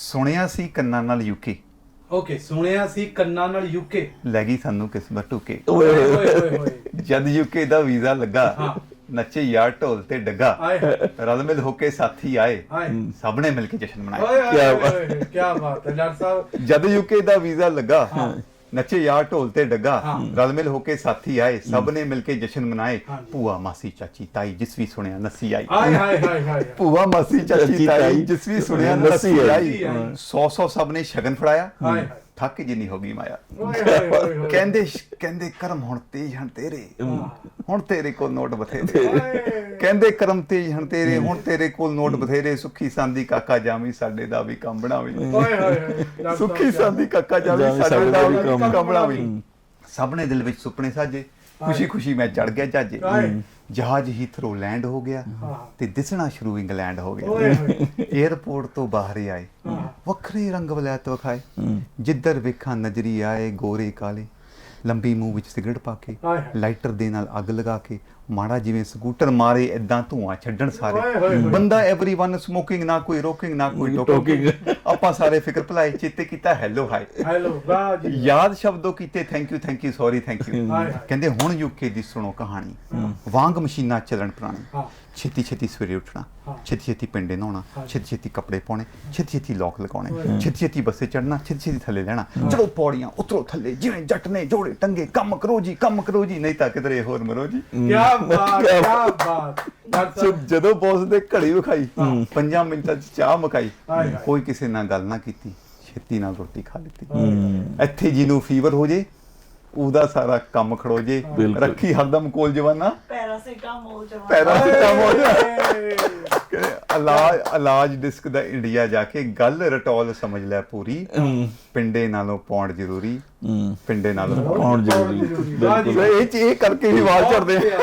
ਸੁਣਿਆ ਸੀ ਕੰਨਾਂ ਨਾਲ ਯੂਕੇ? ਓਕੇ ਸੁਣਿਆ ਸੀ ਕੰਨਾਂ ਨਾਲ ਯੂਕੇ ਲੈ ਗਈ ਸਾਨੂੰ ਕਿਸਮਤ ਟੁਕੇ ਓਏ ਓਏ ਓਏ ਜਦ ਯੂਕੇ ਦਾ ਵੀਜ਼ਾ ਲੱਗਾ। ਨੱਚੇ ਯਾਰ ਢੋਲ ਤੇ ਡੱਗਾ ਹਾਏ। ਰਲ ਮਿਲ ਹੋ ਕੇ ਸਾਥੀ ਆਏ ਹਾਏ ਸਭ ਨੇ ਮਿਲ ਕੇ ਜਸ਼ਨ ਮਨਾਇਆ ਕੀ ਬਾਤ। ਹੈ ਡਾਕਟਰ ਸਾਹਿਬ। ਜਦ ਯੂਕੇ ਦਾ ਵੀਜ਼ਾ ਲੱਗਾ ਨੱਚੇ ਯਾਰ ਢੋਲ ਤੇ ਡੱਗਾ। ਰਲ ਮਿਲ ਹੋ ਕੇ ਸਾਥੀ ਆਏ। ਸਭ ਨੇ ਮਿਲ ਕੇ ਜਸ਼ਨ ਮਨਾਏ। ਭੂਆ ਮਾਸੀ ਚਾਚੀ ਤਾਈ ਜਿਸ ਵੀ ਸੁਣਿਆ ਨੱਸੀ ਆਈ। ਹਾਏ ਹਾਏ ਹਾਏ ਹਾਏ ਭੂਆ ਮਾਸੀ ਚਾਚੀ ਤਾਈ ਜਿਸ ਵੀ ਸੁਣਿਆ ਨੱਸੀ ਆਈ। ਆਈ ਸੌ ਸੌ ਸਭ ਨੇ ਸ਼ਗਨ ਫੜਾਇਆ। ਹਾਏ ਹਾਏ ਥੱਕ ਜਿੰਨੀ ਹੋ ਗਈ ਮਾਇਆ। ਕਹਿੰਦੇ ਕਹਿੰਦੇ ਕਰਮ ਹੁਣ ਤੇਜ ਹਨ ਤੇਰੇ। ਹੁਣ ਤੇਰੇ ਕੋਲ ਨੋਟ ਬਥੇਰੇ। ਕਹਿੰਦੇ ਕਰਮ ਤੇਜ ਹਨ ਤੇਰੇ ਹੁਣ ਤੇਰੇ ਕੋਲ ਨੋਟ ਬਥੇਰੇ। ਸੁੱਖੀ ਸੰਦੀ ਕਾਕਾ ਜਾਮੀ ਸਾਡੇ ਦਾ ਵੀ ਕੰਮ ਬਣਾਵੀ। ਓਏ ਹੋਏ ਹੋਏ। ਡਾਕਟਰ ਸੁੱਖੀ ਸੰਦੀ ਕਾਕਾ ਜਾਮੀ ਜਾਮੀ ਸਾਡੇ ਦਾ ਵੀ ਕੰਮ ਬਣਾਵੀ। ਸਭ ਨੇ ਦਿਲ ਵਿੱਚ ਸੁਪਨੇ ਸਾਜੇ। ਖੁਸ਼ੀ ਖੁਸ਼ੀ ਮੈਂ ਚੜ ਗਿਆ ਜਾਜੇ। ਹਾਏ। ਜਹਾਜ਼ ਹੀ ਥਰੋ ਲੈਂਡ ਹੋ ਗਿਆ। ਤੇ ਦਿਸਣਾ ਸ਼ੁਰੂ ਇੰਗਲੈਂਡ ਹੋ ਗਿਆ। 에ਅਰਪੋਰਟ ਤੋਂ ਬਾਹਰ ਹੀ ਆਏ। ਵੱਖਰੇ ਰੰਗ ਵਲੈਤ ਵਿਖਾਏ ਜਿੱਧਰ ਵੇਖਾਂ ਨਜ਼ਰੀ ਆਏ ਗੋਰੇ ਕਾਲੇ ਲੰਬੀ ਮੂੰਹ ਵਿੱਚ ਸਿਗਰਟ ਪਾ ਕੇ ਹਾਏ ਹਾਏ। ਲਾਈਟਰ ਦੇ ਨਾਲ ਅੱਗ ਲਗਾ ਕੇ ਮਾੜਾ ਜਿਵੇਂ ਸਕੂਟਰ ਮਾਰੇ ਇਦਾਂ ਧੂਆਂ ਛੱਡਣ ਓਏ ਹੋਏ ਸਾਰੇ ਹੋਏ। ਬੰਦਾ एवरीवन ਸਮੋਕਿੰਗ ਨਾ ਕੋਈ ਰੋਕਿੰਗ ਨਾ ਕੋਈ ਟੋਕਿੰਗ ਆਪਾਂ ਸਾਰੇ ਫਿਕਰ ਭਲਾਈ ਚਿੱਤੇ ਕੀਤਾ ਹੈਲੋ ਹਾਈ ਹੈਲੋ ਵਾਹ ਜੀ ਯਾਦ ਸ਼ਬਦੋ ਕੀਤੇ thank you thank you sorry thank you. ਕਹਿੰਦੇ ਹੁਣ ਯੂਕੇ ਦੀ ਸੁਣੋ ਕਹਾਣੀ। ਵਾਂਗ ਮਸ਼ੀਨਾਂ ਚੱਲਣ ਪੁਰਾਣੀ। ਛੇਤੀ ਛੇਤੀ ਸਵੇਰੇ ਉੱਠਣਾ। ਛੇਤੀ ਛੇਤੀ ਪਿੰਡੇ ਨਹਾਉਣਾ। ਛੇਤੀ ਛੇਤੀ ਕੱਪੜੇ ਪਾਉਣੇ। ਛੇਤੀ ਛੇਤੀ ਲੋਕ ਲਗਾਉਣੇ। ਛੇਤੀ ਛੇਤੀ ਬੱਸੇ ਚੜਨਾ ਛੇਤੀ ਛੇਤੀ ਥੱਲੇ ਲੈਣਾ। ਚਲੋ ਪੌੜੀਆਂ ਉਤਰੋ ਥੱਲੇ ਜਿਵੇਂ ਜੱਟ ਨੇ ਜੋੜੇ ਟੰਗੇ ਕੰਮ ਕਰੋ ਜੀ ਕੰਮ ਕਰੋ ਜੀ। ਨਹੀਂ ਤਾਂ ਕਿਧਰੇ ਹੋਰ ਮਰੋ ਜੀ। ਕੀ ਬਾਤ ਕੀ ਬਾਤ। ਸੋ ਜਦੋਂ ਬੌਸ ਦੇ ਘੜੀ ਵਿਖਾਈ ਪੰਜਾਂ ਮਿੰਟਾਂ 'ਚ ਚਾਹ ਮਕਾਈ। ਕੋਈ ਕਿਸੇ ਨਾਲ ਗੱਲ ਨਾ ਕੀਤੀ ਛੇਤੀ ਨਾਲ ਰੋਟੀ ਖਾ ਲਿੱਤੀ। ਇੱਥੇ ਜਿਹਨੂੰ ਫੀਵਰ ਹੋ ਜੇ ਉਹਦਾ ਸਾਰਾ ਕੰਮ ਖੜੋ ਜੇ। ਰੱਖੀ ਹਰਦਮ ਕੋਲ ਜਵਾਨਾ। Paracetamol ਚਵਾ paracetamol. ਇਲਾਜ ਇਲਾਜ ਡਿਸਕ ਦਾ ਇੰਡੀਆ ਜਾ ਕੇ ਗੱਲ ਰਟੋਲ ਸਮਝ ਲੈ ਪੂਰੀ। ਪਿੰਡੇ ਨਾਲੋਂ ਪੌਂਡ ਜ਼ਰੂਰੀ। ਪਿੰਡੇ ਨਾਲੋਂ ਪੌਂਡ ਜ਼ਰੂਰੀ। ਬਿਲਕੁਲ। ਇਹ ਚ ਇਹ ਕਰਕੇ ਹੀ ਵਾਲ ਝੜਦੇ ਆ।